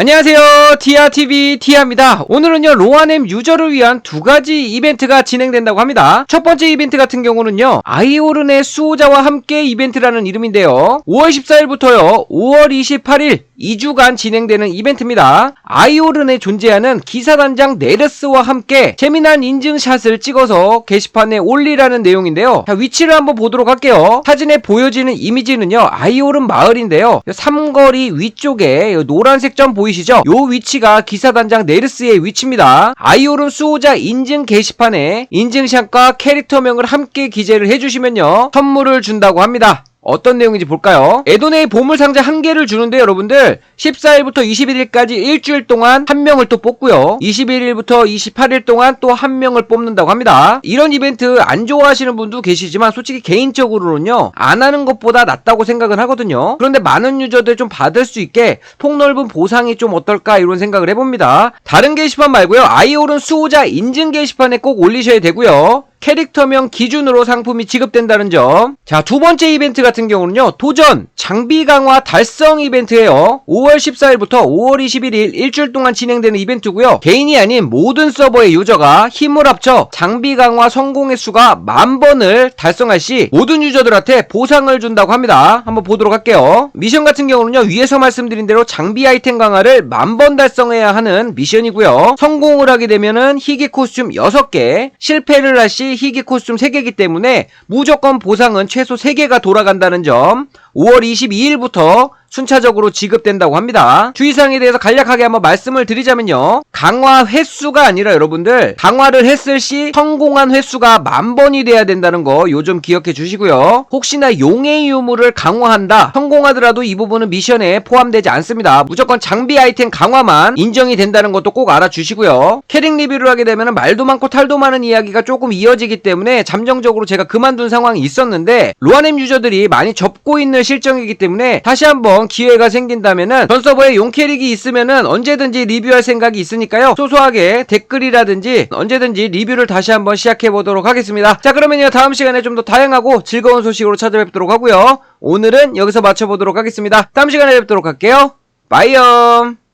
안녕하세요. 티아TV 티아입니다. 오늘은요, 로아넴 유저를 위한 두 가지 이벤트가 진행된다고 합니다. 첫 번째 이벤트 같은 경우는요, 아이오른의 수호자와 함께 이벤트라는 이름인데요. 5월 14일부터요, 5월 28일 2주간 진행되는 이벤트입니다. 아이오른에 존재하는 기사단장 네르스와 함께 재미난 인증샷을 찍어서 게시판에 올리라는 내용인데요. 자, 위치를 한번 보도록 할게요. 사진에 보여지는 이미지는요, 아이오른 마을인데요. 삼거리 위쪽에 노란색 점 보이 시죠? 요 위치가 기사단장 네르스의 위치입니다. 아이오른 수호자 인증 게시판에 인증샷과 캐릭터명을 함께 기재를 해주시면요, 선물을 준다고 합니다. 어떤 내용인지 볼까요? 에도네의 보물 상자 한 개를 주는데 여러분들 14일부터 21일까지 일주일 동안 한 명을 또 뽑고요. 21일부터 28일 동안 또 한 명을 뽑는다고 합니다. 이런 이벤트 안 좋아하시는 분도 계시지만 솔직히 개인적으로는요. 안 하는 것보다 낫다고 생각은 하거든요. 그런데 많은 유저들 좀 받을 수 있게 폭넓은 보상이 좀 어떨까 이런 생각을 해봅니다. 다른 게시판 말고요. 아이오른 수호자 인증 게시판에 꼭 올리셔야 되고요. 캐릭터명 기준으로 상품이 지급된다는 점. 자, 두 번째 이벤트 같은 경우는요. 도전 장비 강화 달성 이벤트예요. 5월 14일부터 5월 21일 일주일 동안 진행되는 이벤트고요. 개인이 아닌 모든 서버의 유저가 힘을 합쳐 장비 강화 성공 횟수가 만 번을 달성할 시 모든 유저들한테 보상을 준다고 합니다. 한번 보도록 할게요. 미션 같은 경우는요. 위에서 말씀드린 대로 장비 아이템 강화를 만 번 달성해야 하는 미션이고요. 성공을 하게 되면은 희귀 코스튬 6개, 실패를 할 시 희귀 코스튬 3개이기 때문에 무조건 보상은 최소 3개가 돌아간다는 점 5월 22일부터 순차적으로 지급된다고 합니다. 주의사항에 대해서 간략하게 한번 말씀을 드리자면요. 강화 횟수가 아니라 여러분들 강화를 했을 시 성공한 횟수가 만 번이 돼야 된다는 거 요즘 기억해 주시고요. 혹시나 용의 유물을 강화한다 성공하더라도 이 부분은 미션에 포함되지 않습니다. 무조건 장비 아이템 강화만 인정이 된다는 것도 꼭 알아주시고요. 캐릭 리뷰를 하게 되면 말도 많고 탈도 많은 이야기가 조금 이어지기 때문에 잠정적으로 제가 그만둔 상황이 있었는데 로아넴 유저들이 많이 접고 있는 실정이기 때문에 다시 한번 기회가 생긴다면은 전 서버에 용 캐릭이 있으면은 언제든지 리뷰할 생각이 있으니까 요. 소소하게 댓글이라든지 언제든지 리뷰를 다시 한번 시작해 보도록 하겠습니다. 자 그러면요 다음 시간에 좀 더 다양하고 즐거운 소식으로 찾아뵙도록 하고요. 오늘은 여기서 마쳐보도록 하겠습니다. 다음 시간에 뵙도록 할게요. 바이엄